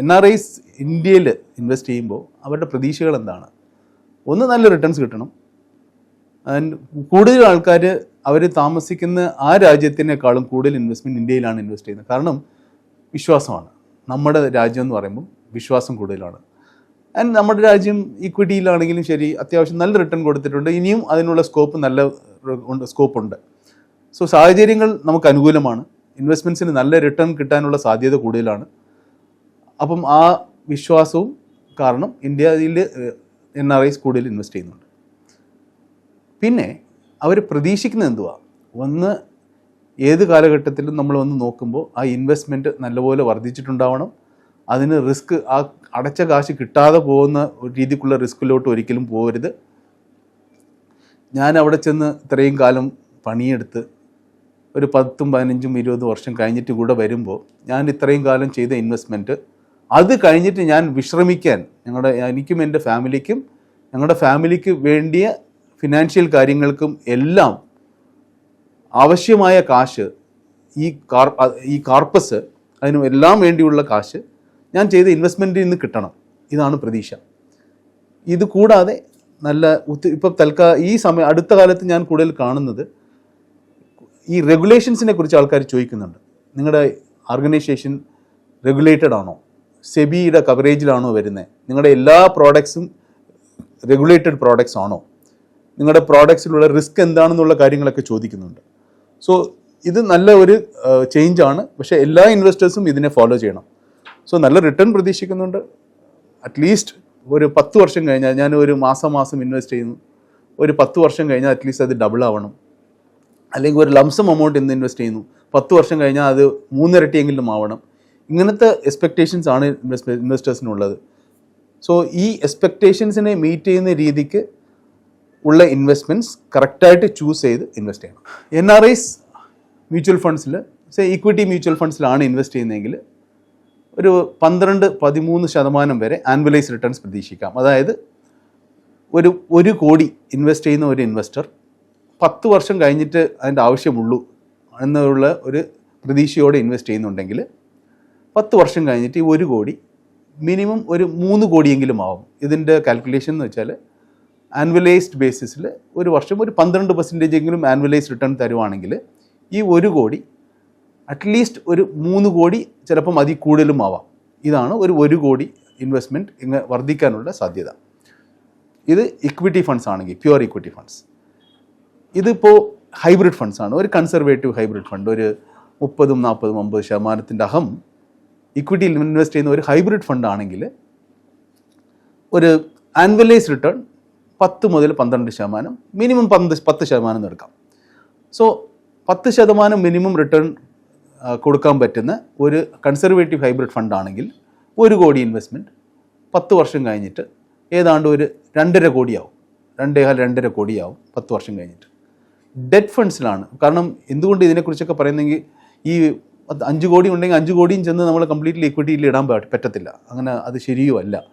N R Is ഇന്ത്യയിൽ invest ചെയ്യുമ്പോൾ അവരുടെ പ്രതീക്ഷകൾ എന്താണ്? ഒന്ന് നല്ല റിട്ടേൺസ് കിട്ടണം. കൂടുതൽ ആൾക്കാർ അവർ താമസിക്കുന്ന ആ രാജ്യത്തിനേക്കാളും കൂടുതൽ ഇൻവെസ്റ്റ്മെന്റ് ഇന്ത്യയിലാണ് ഇൻവെസ്റ്റ് ചെയ്യുന്നത്. കാരണം വിശ്വാസമാണ്. നമ്മുടെ രാജ്യം എന്ന് പറയുമ്പോൾ വിശ്വാസം കൂടുതലാണ്. ആൻഡ് നമ്മുടെ രാജ്യം ഇക്വിറ്റിയിലാണെങ്കിലും ശരി അത്യാവശ്യം നല്ല റിട്ടേൺ കൊടുത്തിട്ടുണ്ട്. ഇനിയും അതിനുള്ള സ്കോപ്പ് നല്ല ഉണ്ട് സ്കോപ്പ് ഉണ്ട്. സോ സാഹചര്യങ്ങൾ നമുക്ക് അനുകൂലമാണ്. ഇൻവെസ്റ്റ്മെന്റ്സിന് നല്ല റിട്ടേൺ കിട്ടാനുള്ള സാധ്യത കൂടുതലാണ്. അപ്പം ആ വിശ്വാസവും കാരണം ഇന്ത്യയിൽ എൻ ആർ ഐസ് കൂടുതൽ ഇൻവെസ്റ്റ് ചെയ്യുന്നുണ്ട്. പിന്നെ അവർ പ്രതീക്ഷിക്കുന്നത് എന്തുവാ? ഒന്ന് ഏത് കാലഘട്ടത്തിലും നമ്മൾ വന്ന് നോക്കുമ്പോൾ ആ ഇൻവെസ്റ്റ്മെന്റ് നല്ലപോലെ വർദ്ധിച്ചിട്ടുണ്ടാവണം. അതിന് റിസ്ക് ആ അടച്ച കാശ് കിട്ടാതെ പോകുന്ന രീതിക്കുള്ള റിസ്ക്കിലോട്ട് ഒരിക്കലും പോകരുത് ഞാൻ അവിടെ ചെന്ന് ഇത്രയും കാലം പണിയെടുത്ത് ഒരു പത്തും പതിനഞ്ചും ഇരുപതും വർഷം കഴിഞ്ഞിട്ട് കൂടെ വരുമ്പോൾ ഞാൻ ഇത്രയും കാലം ചെയ്ത ഇൻവെസ്റ്റ്മെന്റ് അത് കഴിഞ്ഞിട്ട് ഞാൻ വിശ്രമിക്കാൻ ഞങ്ങളുടെ എനിക്കും എന്റെ ഫാമിലിക്കും ഞങ്ങളുടെ ഫാമിലിക്ക് വേണ്ടിയ ഫിനാൻഷ്യൽ കാര്യങ്ങൾക്കും എല്ലാം ആവശ്യമായ കാശ് ഈ കാർ ഈ കാർപ്പസ് അതിനും എല്ലാം വേണ്ടിയുള്ള കാശ് ഞാൻ ചെയ്ത ഇൻവെസ്റ്റ്മെന്റിൽ നിന്ന് കിട്ടണം. ഇതാണ് പ്രതീക്ഷ. ഇത് കൂടാതെ നല്ല ഇപ്പം തൽക്കാല ഈ സമയം അടുത്ത കാലത്ത് ഞാൻ കൂടുതൽ കാണുന്നത് ഈ റെഗുലേഷൻസിനെ കുറിച്ച് ആൾക്കാർ ചോദിക്കുന്നുണ്ട്. നിങ്ങളുടെ ഓർഗനൈസേഷൻ റെഗുലേറ്റഡ് ആണോ? സെബിയുടെ കവറേജിലാണോ വരുന്നത് നിങ്ങളുടെ എല്ലാ പ്രോഡക്ട്സും റെഗുലേറ്റഡ് പ്രോഡക്ട്സ് ആണോ? നിങ്ങളുടെ പ്രോഡക്ട്സിലുള്ള റിസ്ക് എന്താണെന്നുള്ള കാര്യങ്ങളൊക്കെ ചോദിക്കുന്നുണ്ട്. സോ ഇത് നല്ല ഒരു ചേഞ്ച് ആണ്. പക്ഷേ എല്ലാ ഇൻവെസ്റ്റേഴ്സും ഇതിനെ ഫോളോ ചെയ്യണം. സോ നല്ല റിട്ടേൺ പ്രതീക്ഷിക്കുന്നുണ്ട്. അറ്റ്ലീസ്റ്റ് ഒരു പത്ത് വർഷം കഴിഞ്ഞാൽ ഞാൻ ഒരു മാസം മാസം ഇൻവെസ്റ്റ് ചെയ്യുന്നു. ഒരു പത്ത് വർഷം കഴിഞ്ഞാൽ അറ്റ്ലീസ്റ്റ് അത് ഡബിൾ ആവണം. അല്ലെങ്കിൽ ഒരു ലംസം എമൗണ്ട് ഇന്ന് ഇൻവെസ്റ്റ് ചെയ്യുന്നു. പത്ത് വർഷം കഴിഞ്ഞാൽ അത് മൂന്നിരട്ടിയെങ്കിലും ആവണം. ഇങ്ങനത്തെ എക്സ്പെക്റ്റേഷൻസ് ആണ് ഇൻവെസ്റ്റ് ഇൻവെസ്റ്റേഴ്സിനുള്ളത് സോ ഈ എക്സ്പെക്റ്റേഷൻസിനെ മീറ്റ് ചെയ്യുന്ന രീതിക്ക് ഉള്ള ഇൻവെസ്റ്റ്മെന്റ്സ് കറക്റ്റായിട്ട് ചൂസ് ചെയ്ത് ഇൻവെസ്റ്റ് ചെയ്യണം. എൻ ആർ ഐസ് മ്യൂച്വൽ ഫണ്ട്സിൽ സേ ഇക്വിറ്റി മ്യൂച്വൽ ഫണ്ട്സിലാണ് ഇൻവെസ്റ്റ് ചെയ്യുന്നതെങ്കിൽ ഒരു പന്ത്രണ്ട് പതിമൂന്ന് ശതമാനം വരെ ആനുവലൈസ് റിട്ടേൺസ് പ്രതീക്ഷിക്കാം. അതായത് ഒരു ഒരു കോടി ഇൻവെസ്റ്റ് ചെയ്യുന്ന ഒരു ഇൻവെസ്റ്റർ പത്ത് വർഷം കഴിഞ്ഞിട്ട് അതിന്റെ ആവശ്യമുള്ളൂ എന്നുള്ള ഒരു പ്രതീക്ഷയോടെ ഇൻവെസ്റ്റ് ചെയ്യുന്നുണ്ടെങ്കിൽ പത്ത് വർഷം കഴിഞ്ഞിട്ട് ഈ ഒരു കോടി മിനിമം ഒരു മൂന്ന് കോടിയെങ്കിലും ആവും. ഇതിന്റെ കാൽക്കുലേഷൻ എന്ന് വെച്ചാൽ ആനുവലൈസ്ഡ് ബേസിസിൽ ഒരു വർഷം ഒരു പന്ത്രണ്ട് പെർസെന്റേജ് എങ്കിലും ആനുവലൈസ് റിട്ടേൺ തരുവാണെങ്കിൽ ഈ ഒരു കോടി അറ്റ്ലീസ്റ്റ് ഒരു മൂന്ന് കോടി ചിലപ്പം അതിൽ കൂടുതലും ആവാം. ഇതാണ് ഒരു ഒരു കോടി ഇൻവെസ്റ്റ്മെന്റ് ഇങ്ങനെ വർദ്ധിക്കാനുള്ള സാധ്യത. ഇത് ഇക്വിറ്റി ഫണ്ട്സ് ആണെങ്കിൽ പ്യുവർ ഇക്വിറ്റി ഫണ്ട്സ് ഇതിപ്പോൾ ഹൈബ്രിഡ് ഫണ്ട്സ് ആണ്. ഒരു കൺസർവേറ്റീവ് ഹൈബ്രിഡ് ഫണ്ട് ഒരു മുപ്പതും നാൽപ്പതും അമ്പത് ശതമാനത്തിന്റെ അഹം ഇക്വിറ്റിയിൽ ഇൻവെസ്റ്റ് ചെയ്യുന്ന ഒരു ഹൈബ്രിഡ് ഫണ്ട് ആണെങ്കിൽ ഒരു ആൻവലൈസ് റിട്ടേൺ പത്ത് മുതൽ പന്ത്രണ്ട് ശതമാനം മിനിമം പന്ത് പത്ത് ശതമാനം എടുക്കാം. സോ പത്ത് ശതമാനം മിനിമം റിട്ടേൺ കൊടുക്കാൻ പറ്റുന്ന ഒരു കൺസർവേറ്റീവ് ഹൈബ്രിഡ് ഫണ്ട് ആണെങ്കിൽ ഒരു കോടി ഇൻവെസ്റ്റ്മെന്റ് പത്ത് വർഷം കഴിഞ്ഞിട്ട് ഏതാണ്ട് ഒരു രണ്ടര കോടിയാവും. രണ്ടേകാൽ രണ്ടര കോടിയാവും പത്ത് വർഷം കഴിഞ്ഞിട്ട്. ഡെറ്റ് ഫണ്ട്സിലാണ് കാരണം എന്തുകൊണ്ട് ഇതിനെക്കുറിച്ചൊക്കെ പറയുന്നെങ്കിൽ ഈ അഞ്ച് കോടി ഉണ്ടെങ്കിൽ അഞ്ച് കോടിയും ചെന്ന് നമ്മൾ കംപ്ലീറ്റ്ലി ഇക്വിറ്റിയിൽ ഇടാൻ പറ്റ- പറ്റത്തില്ല. അങ്ങനെ അത് ശരിയുമല്ല.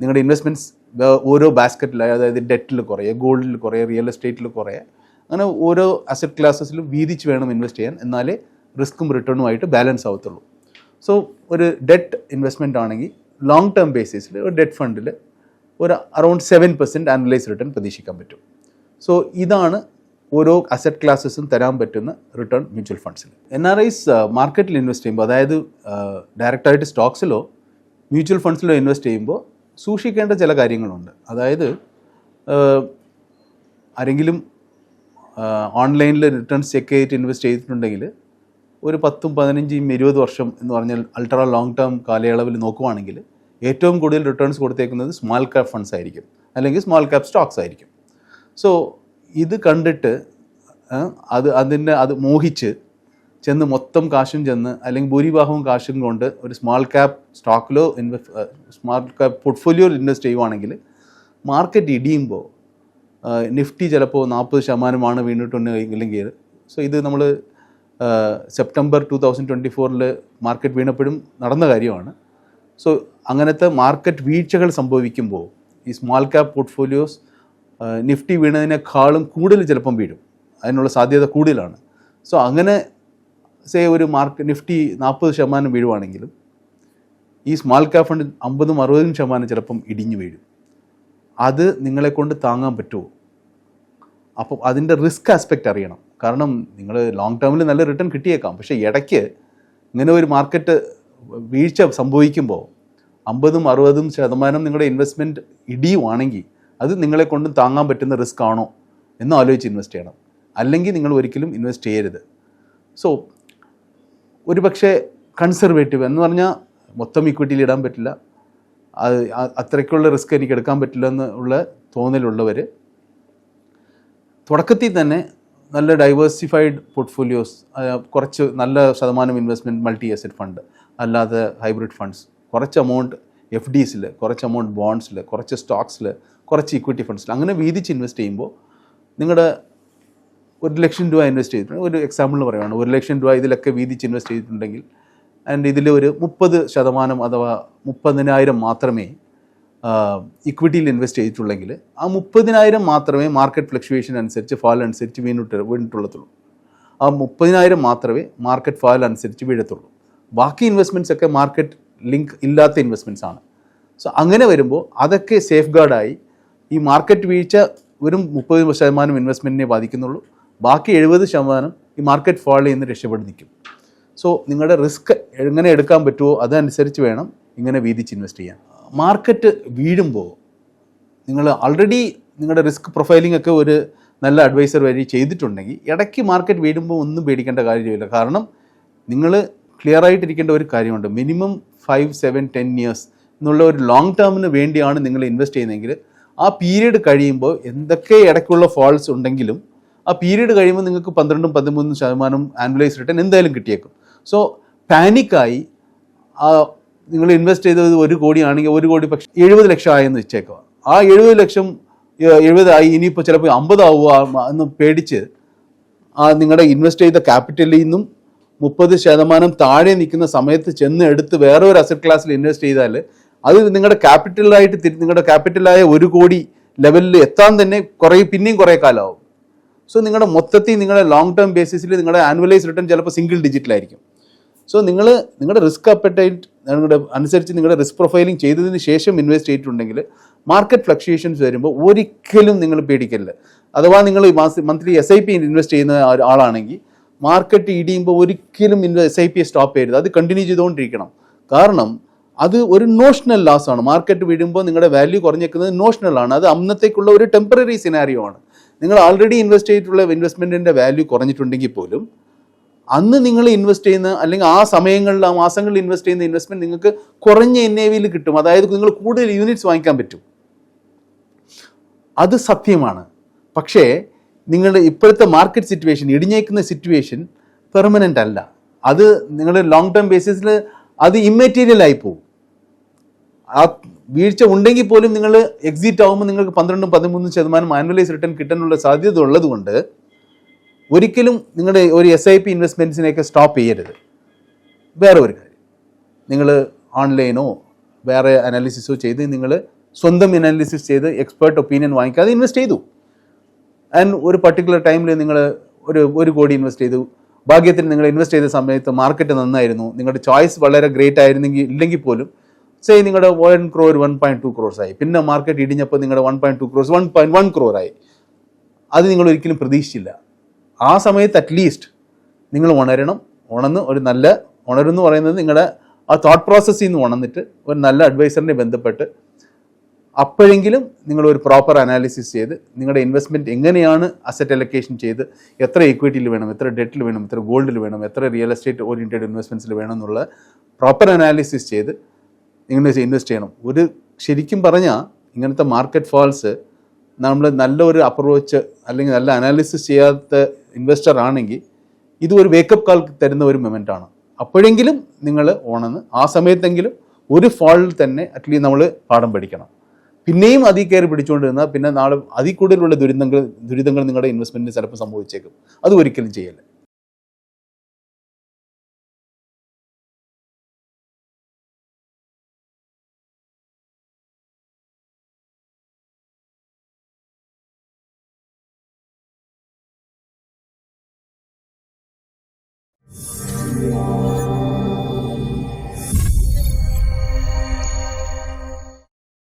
നിങ്ങളുടെ ഇൻവെസ്റ്റ്മെന്റ്സ് ഓരോ ബാസ്ക്കറ്റിലായി അതായത് ഡെറ്റിൽ കുറയെ ഗോൾഡിൽ കുറയെ റിയൽ എസ്റ്റേറ്റിൽ കുറയെ അങ്ങനെ ഓരോ അസറ്റ് ക്ലാസ്സസിലും വീതിച്ച് വേണം ഇൻവെസ്റ്റ് ചെയ്യാൻ. എന്നാലേ റിസ്ക്കും റിട്ടേണുമായിട്ട് ബാലൻസ് ആവത്തുള്ളൂ. സോ ഒരു ഡെറ്റ് ഇൻവെസ്റ്റ്മെന്റ് ആണെങ്കിൽ ലോങ് ടേം ബേസിസിൽ ഒരു ഡെറ്റ് ഫണ്ടിൽ ഒരു around seven percent annualise return പ്രതീക്ഷിക്കാൻ പറ്റും. സോ ഇതാണ് ഓരോ അസറ്റ് ക്ലാസ്സസും തരാൻ പറ്റുന്ന റിട്ടേൺ മ്യൂച്വൽ ഫണ്ട്സിൽ എൻ ആർ ഐസ് മാർക്കറ്റിൽ ഇൻവെസ്റ്റ് ചെയ്യുമ്പോൾ അതായത് ഡയറക്റ്റായിട്ട് സ്റ്റോക്സിലോ മ്യൂച്വൽ ഫണ്ട്സിലോ ഇൻവെസ്റ്റ് ചെയ്യുമ്പോൾ സൂക്ഷിക്കേണ്ട ചില കാര്യങ്ങളുണ്ട്. അതായത് ആഹ്, ആരെങ്കിലും ഓൺലൈനിൽ റിട്ടേൺസ് ചെക്ക് ചെയ്തിട്ട് ഇൻവെസ്റ്റ് ചെയ്തിട്ടുണ്ടെങ്കിൽ ഒരു പത്തും പതിനഞ്ചും ഇരുപത് വർഷം എന്ന് പറഞ്ഞാൽ അൾട്രാ ലോങ് ടേം കാലയളവിൽ നോക്കുവാണെങ്കിൽ ഏറ്റവും കൂടുതൽ റിട്ടേൺസ് കൊടുത്തേക്കുന്നത് സ്മോൾ ക്യാപ് ഫണ്ട്സ് ആയിരിക്കും. അല്ലെങ്കിൽ സ്മോൾ ക്യാപ് സ്റ്റോക്സ് ആയിരിക്കും. സോ ഇത് കണ്ടിട്ട് അത് അതിന്റെ അത് മോഹിച്ച് ചെന്ന് മൊത്തം കാശും ചെന്ന് അല്ലെങ്കിൽ ഭൂരിഭാഗവും കാശും കൊണ്ട് ഒരു സ്മാൾ ക്യാപ് സ്റ്റോക്കിലോ ഇൻവെസ്റ്റ് സ്മാൾ ക്യാപ് പോർട്ട്ഫോളിയോയിൽ ഇൻവെസ്റ്റ് ചെയ്യുവാണെങ്കിൽ മാർക്കറ്റ് ഇടിയുമ്പോൾ നിഫ്റ്റി ചിലപ്പോൾ നാൽപ്പത് ശതമാനമാണ് വീണിട്ടുണ്ടെങ്കിൽ സോ ഇത് നമ്മൾ സെപ്റ്റംബർ ടു തൗസൻഡ് ട്വന്റി ഫോറിൽ മാർക്കറ്റ് വീണപ്പോഴും നടന്ന കാര്യമാണ്. സോ അങ്ങനത്തെ മാർക്കറ്റ് വീഴ്ചകൾ സംഭവിക്കുമ്പോൾ ഈ സ്മാൾ ക്യാപ് പോർട്ട്ഫോളിയോസ് നിഫ്റ്റി വീണതിനേക്കാളും കൂടുതൽ ചിലപ്പം വീഴും. അതിനുള്ള സാധ്യത കൂടുതലാണ്. സോ അങ്ങനെ സേ ഒരു മാർക്ക് നിഫ്റ്റി നാൽപ്പത് ശതമാനം വീഴുവാണെങ്കിലും ഈ സ്മാൾ ക്യാപ് ഫണ്ട് അമ്പതും അറുപതും ശതമാനം ചിലപ്പം ഇടിഞ്ഞു വീഴും. അത് നിങ്ങളെ കൊണ്ട് താങ്ങാൻ പറ്റുമോ? അപ്പം അതിന്റെ റിസ്ക് ആസ്പെക്റ്റ് അറിയണം. കാരണം നിങ്ങൾ ലോങ് ടേമിൽ നല്ല റിട്ടേൺ കിട്ടിയേക്കാം. പക്ഷേ ഇടയ്ക്ക് ഇങ്ങനെ ഒരു മാർക്കറ്റ് വീഴ്ച സംഭവിക്കുമ്പോൾ അമ്പതും അറുപതും ശതമാനം നിങ്ങളുടെ ഇൻവെസ്റ്റ്മെന്റ് ഇടിയുവാണെങ്കിൽ അത് നിങ്ങളെ കൊണ്ട് താങ്ങാൻ പറ്റുന്ന റിസ്ക് ആണോ എന്ന് ആലോചിച്ച് ഇൻവെസ്റ്റ് ചെയ്യണം. അല്ലെങ്കിൽ നിങ്ങൾ ഒരിക്കലും ഇൻവെസ്റ്റ് ചെയ്യരുത്. സോ ഒരു പക്ഷേ കൺസർവേറ്റീവ് എന്ന് പറഞ്ഞാൽ മൊത്തം ഇക്വിറ്റിയിൽ ഇടാൻ പറ്റില്ല. അത് അത്രയ്ക്കുള്ള റിസ്ക് എനിക്ക് എടുക്കാൻ പറ്റില്ല എന്നുള്ള തോന്നലുള്ളവർ തുടക്കത്തിൽ തന്നെ നല്ല ഡൈവേഴ്സിഫൈഡ് പോർട്ട്ഫോളിയോസ് കുറച്ച് നല്ല ശതമാനം ഇൻവെസ്റ്റ്മെന്റ് മൾട്ടി അസറ്റ് ഫണ്ട് അല്ലാതെ ഹൈബ്രിഡ് ഫണ്ട്സ് കുറച്ച് എമൗണ്ട് എഫ് ഡിസിൽ കുറച്ച് എമൗണ്ട് ബോണ്ട്സിൽ കുറച്ച് സ്റ്റോക്സിൽ കുറച്ച് ഇക്വിറ്റി ഫണ്ട്സിൽ അങ്ങനെ വീതിച്ച് ഇൻവെസ്റ്റ് ചെയ്യുമ്പോൾ നിങ്ങളുടെ ഒരു ലക്ഷം രൂപ ഇൻവെസ്റ്റ് ചെയ്തിട്ടുണ്ട് ഒരു എക്സാമ്പിൾ പറയുകയാണ് ഒരു ലക്ഷം രൂപ ഇതിലൊക്കെ വീതിച്ച് ഇൻവെസ്റ്റ് ചെയ്തിട്ടുണ്ടെങ്കിൽ ആൻഡ് ഇതിൽ ഒരു മുപ്പത് ശതമാനം അഥവാ മുപ്പതിനായിരം മാത്രമേ ഇക്വിറ്റിയിൽ ഇൻവെസ്റ്റ് ചെയ്തിട്ടുള്ളെങ്കിൽ ആ മുപ്പതിനായിരം മാത്രമേ മാർക്കറ്റ് ഫ്ലക്ച്വേഷൻ അനുസരിച്ച് ഫാൽ അനുസരിച്ച് വീണിട്ട് വീണിട്ടുള്ളത്തുള്ളൂ. ആ മുപ്പതിനായിരം മാത്രമേ മാർക്കറ്റ് ഫാൽ അനുസരിച്ച് വീഴത്തുള്ളൂ. ബാക്കി ഇൻവെസ്റ്റ്മെന്റ്സ് ഒക്കെ മാർക്കറ്റ് ലിങ്ക് ഇല്ലാത്ത ഇൻവെസ്റ്റ്മെന്റ്സ് ആണ്. സോ അങ്ങനെ വരുമ്പോൾ അതൊക്കെ സേഫ് ഗാർഡായി ഈ മാർക്കറ്റ് വീഴ്ച വെറും മുപ്പത് ശതമാനം ഇൻവെസ്റ്റ്മെന്റിനെ ബാധിക്കുന്നുള്ളൂ. ബാക്കി എഴുപത് ശതമാനം ഈ മാർക്കറ്റ് ഫോളോ ചെയ്യുന്ന രക്ഷപ്പെട്ട് നിൽക്കും. സോ നിങ്ങളുടെ റിസ്ക് എങ്ങനെ എടുക്കാൻ പറ്റുമോ അതനുസരിച്ച് വേണം ഇങ്ങനെ വീതിച്ച് ഇൻവെസ്റ്റ് ചെയ്യാൻ. മാർക്കറ്റ് വീഴുമ്പോൾ നിങ്ങൾ ആൾറെഡി നിങ്ങളുടെ റിസ്ക് പ്രൊഫൈലിംഗ് ഒക്കെ ഒരു നല്ല അഡ്വൈസർ വഴി ചെയ്തിട്ടുണ്ടെങ്കിൽ ഇടയ്ക്ക് മാർക്കറ്റ് വീഴുമ്പോൾ ഒന്നും പേടിക്കേണ്ട കാര്യമില്ല. കാരണം നിങ്ങൾ ക്ലിയർ ആയിട്ടിരിക്കേണ്ട ഒരു കാര്യമുണ്ട്. Minimum five seven ten years എന്നുള്ള ഒരു ലോങ് ടേമിന് വേണ്ടിയാണ് നിങ്ങൾ ഇൻവെസ്റ്റ് ചെയ്യുന്നതെങ്കിൽ ആ പീരീഡ് കഴിയുമ്പോൾ എന്തൊക്കെ ഇടയ്ക്കുള്ള ഫോൾസ് ഉണ്ടെങ്കിലും ആ പീരീഡ് കഴിയുമ്പോൾ നിങ്ങൾക്ക് പന്ത്രണ്ടും പതിമൂന്നും ശതമാനം ആനുവലൈസ് റിട്ടേൺ എന്തായാലും കിട്ടിയേക്കും. സോ പാനിക്കായി ആ നിങ്ങൾ ഇൻവെസ്റ്റ് ചെയ്തത് ഒരു കോടിയാണെങ്കിൽ ഒരു കോടി പക്ഷേ എഴുപത് ലക്ഷം ആയെന്ന് വെച്ചേക്കുക. ആ എഴുപത് ലക്ഷം എഴുപതായി ഇനിയിപ്പോൾ ചിലപ്പോൾ അമ്പതാവുക എന്ന് പേടിച്ച് ആ നിങ്ങളുടെ ഇൻവെസ്റ്റ് ചെയ്ത ക്യാപിറ്റലിൽ നിന്നും മുപ്പത് ശതമാനം താഴെ നിൽക്കുന്ന സമയത്ത് ചെന്ന് എടുത്ത് വേറെ ഒരു അസറ്റ് ക്ലാസ്സിൽ ഇൻവെസ്റ്റ് ചെയ്താൽ അത് നിങ്ങളുടെ ക്യാപിറ്റലായിട്ട് തിരി നിങ്ങളുടെ ക്യാപിറ്റലായ ഒരു കോടി ലെവലിൽ എത്താൻ തന്നെ കുറേ പിന്നെയും കുറേ കാലമാവും. സോ നിങ്ങളുടെ മൊത്തത്തിൽ നിങ്ങളുടെ ലോങ് ടേം ബേസിസിൽ നിങ്ങളുടെ ആനുവലൈസ് റിട്ടേൺ ചിലപ്പോൾ സിംഗിൾ ഡിജിറ്റിലായിരിക്കും സോ നിങ്ങൾ നിങ്ങളുടെ റിസ്ക് അപ്പറ്റൈറ്റ് നിങ്ങളുടെ അനുസരിച്ച് നിങ്ങളുടെ റിസ്ക് പ്രൊഫൈലിംഗ് ചെയ്തതിന് ശേഷം ഇൻവെസ്റ്റ് ചെയ്തിട്ടുണ്ടെങ്കിൽ മാർക്കറ്റ് ഫ്ലക്ച്വേഷൻസ് വരുമ്പോൾ ഒരിക്കലും നിങ്ങൾ പേടിക്കരുത്. അഥവാ നിങ്ങൾ monthly S I P invest ചെയ്യുന്ന ആളാണെങ്കിൽ മാർക്കറ്റ് ഇടിയുമ്പോൾ ഒരിക്കലും എസ് ഐ പി സ്റ്റോപ്പ് ചെയ്യരുത്. അത് കണ്ടിന്യൂ ചെയ്തുകൊണ്ടിരിക്കണം കാരണം അത് ഒരു നോഷണൽ ലോസ് ആണ്. മാർക്കറ്റ് വീഴുമ്പോൾ നിങ്ങളുടെ വാല്യൂ കുറഞ്ഞേക്കുന്നത് നോഷണൽ ആണ്. അത് അന്നത്തേക്കുള്ള ഒരു ടെമ്പററി സിനാരിയോ ആണ്. നിങ്ങൾ ഓൾറെഡി ഇൻവെസ്റ്റ് ചെയ്തിട്ടുള്ള ഇൻവെസ്റ്റ്മെന്റിന്റെ വാല്യൂ കുറഞ്ഞിട്ടുണ്ടെങ്കിൽ പോലും അന്ന് നിങ്ങൾ ഇൻവെസ്റ്റ് ചെയ്യുന്ന അല്ലെങ്കിൽ ആ സമയങ്ങളിൽ ആ മാസങ്ങളിൽ ഇൻവെസ്റ്റ് ചെയ്യുന്ന ഇൻവെസ്റ്റ്മെന്റ് നിങ്ങൾക്ക് കുറഞ്ഞ എൻ എ വിയിൽ കിട്ടും. അതായത് നിങ്ങൾ കൂടുതൽ യൂണിറ്റ്സ് വാങ്ങിക്കാൻ പറ്റും. അത് സത്യമാണ്. പക്ഷേ നിങ്ങളുടെ ഇപ്പോഴത്തെ മാർക്കറ്റ് സിറ്റുവേഷൻ ഇടിഞ്ഞേക്കുന്ന സിറ്റുവേഷൻ പെർമനന്റ് അല്ല. അത് നിങ്ങളുടെ ലോങ് ടേം ബേസിസിൽ അത് ഇമ്മെറ്റീരിയൽ ആയി പോകും ആ വീഴ്ച ഉണ്ടെങ്കിൽ പോലും നിങ്ങൾ എക്സിറ്റ് ആകുമ്പോൾ നിങ്ങൾക്ക് പന്ത്രണ്ടും പതിമൂന്നും ശതമാനം ആനുവലൈസ് റിട്ടേൺ കിട്ടാനുള്ള സാധ്യത ഉള്ളതുകൊണ്ട് ഒരിക്കലും നിങ്ങളുടെ ഒരു എസ് ഐ പി ഇൻവെസ്റ്റ്മെന്റ്സിനെയൊക്കെ സ്റ്റോപ്പ് ചെയ്യരുത്. വേറെ ഒരു കാര്യം. നിങ്ങൾ ഓൺലൈനോ വേറെ അനാലിസിസോ ചെയ്ത് നിങ്ങൾ സ്വന്തം അനാലിസിസ് ചെയ്ത് എക്സ്പേർട്ട് ഒപ്പീനിയൻ വാങ്ങിക്കാതെ ഇൻവെസ്റ്റ് ചെയ്തു. ആൻഡ് ഒരു പർട്ടിക്കുലർ ടൈമിൽ നിങ്ങൾ ഒരു ഒരു കോടി ഇൻവെസ്റ്റ് ചെയ്തു. ഭാഗ്യത്തിന് നിങ്ങൾ ഇൻവെസ്റ്റ് ചെയ്ത സമയത്ത് മാർക്കറ്റ് നന്നായിരുന്നു. നിങ്ങളുടെ ചോയ്സ് വളരെ ഗ്രേറ്റ് ആയിരുന്നെങ്കിൽ ഇല്ലെങ്കിൽ പോലും സേ നിങ്ങളുടെ one crore one point two crores ആയി. പിന്നെ മാർക്കറ്റ് ഇടിഞ്ഞപ്പോൾ നിങ്ങളുടെ one point two crores one point one crore ആയി. അത് നിങ്ങൾ ഒരിക്കലും പ്രതീക്ഷിച്ചില്ല. ആ സമയത്ത് അറ്റ്ലീസ്റ്റ് നിങ്ങൾ ഉണരണം ഉണർന്ന് ഒരു നല്ല ഉണരെന്ന് പറയുന്നത് നിങ്ങളുടെ ആ തോട്ട് പ്രോസസ്സിൽ നിന്ന് ഉണർന്നിട്ട് ഒരു നല്ല അഡ്വൈസറിനെ ബന്ധപ്പെട്ട് അപ്പോഴെങ്കിലും നിങ്ങൾ ഒരു പ്രോപ്പർ അനാലിസിസ് ചെയ്ത് നിങ്ങളുടെ ഇൻവെസ്റ്റ്മെന്റ് എങ്ങനെയാണ് അസറ്റ് അലൊക്കേഷൻ ചെയ്ത് എത്ര ഇക്വിറ്റിയിൽ വേണം എത്ര ഡെറ്റിൽ വേണം എത്ര ഗോൾഡിൽ വേണം എത്ര റിയൽ എസ്റ്റേറ്റ് ഓറിയന്റഡ് ഇൻവെസ്റ്റ്മെന്റ്സിൽ വേണം എന്നുള്ള പ്രോപ്പർ അനാലിസിസ് ചെയ്ത് നിങ്ങൾ ഇൻവെസ്റ്റ് ചെയ്യണം. ഒരു ശരിക്കും പറഞ്ഞാൽ ഇങ്ങനത്തെ മാർക്കറ്റ് ഫാൾസ് നമ്മൾ നല്ലൊരു അപ്രോച്ച് അല്ലെങ്കിൽ നല്ല അനാലിസിസ് ചെയ്യാത്ത ഇൻവെസ്റ്റർ ആണെങ്കിൽ ഇത് ഒരു വേക്കപ്പ് കാൾ തരുന്ന ഒരു മൊമെന്റ് ആണ്. അപ്പോഴെങ്കിലും നിങ്ങൾ ഓണെന്ന് ആ സമയത്തെങ്കിലും ഒരു ഫാളിൽ തന്നെ അറ്റ്ലീസ്റ്റ് നമ്മൾ പാഠം പഠിക്കണം. പിന്നെയും അതിൽ കയറി പിടിച്ചുകൊണ്ടിരുന്നാൽ പിന്നെ നാളെ അതിൽ കൂടുതലുള്ള ദുരിതങ്ങൾ ദുരിതങ്ങൾ നിങ്ങളുടെ ഇൻവെസ്റ്റ്മെന്റിന് ചിലപ്പോൾ സംഭവിച്ചേക്കും. അത് ഒരിക്കലും ചെയ്യല്ല.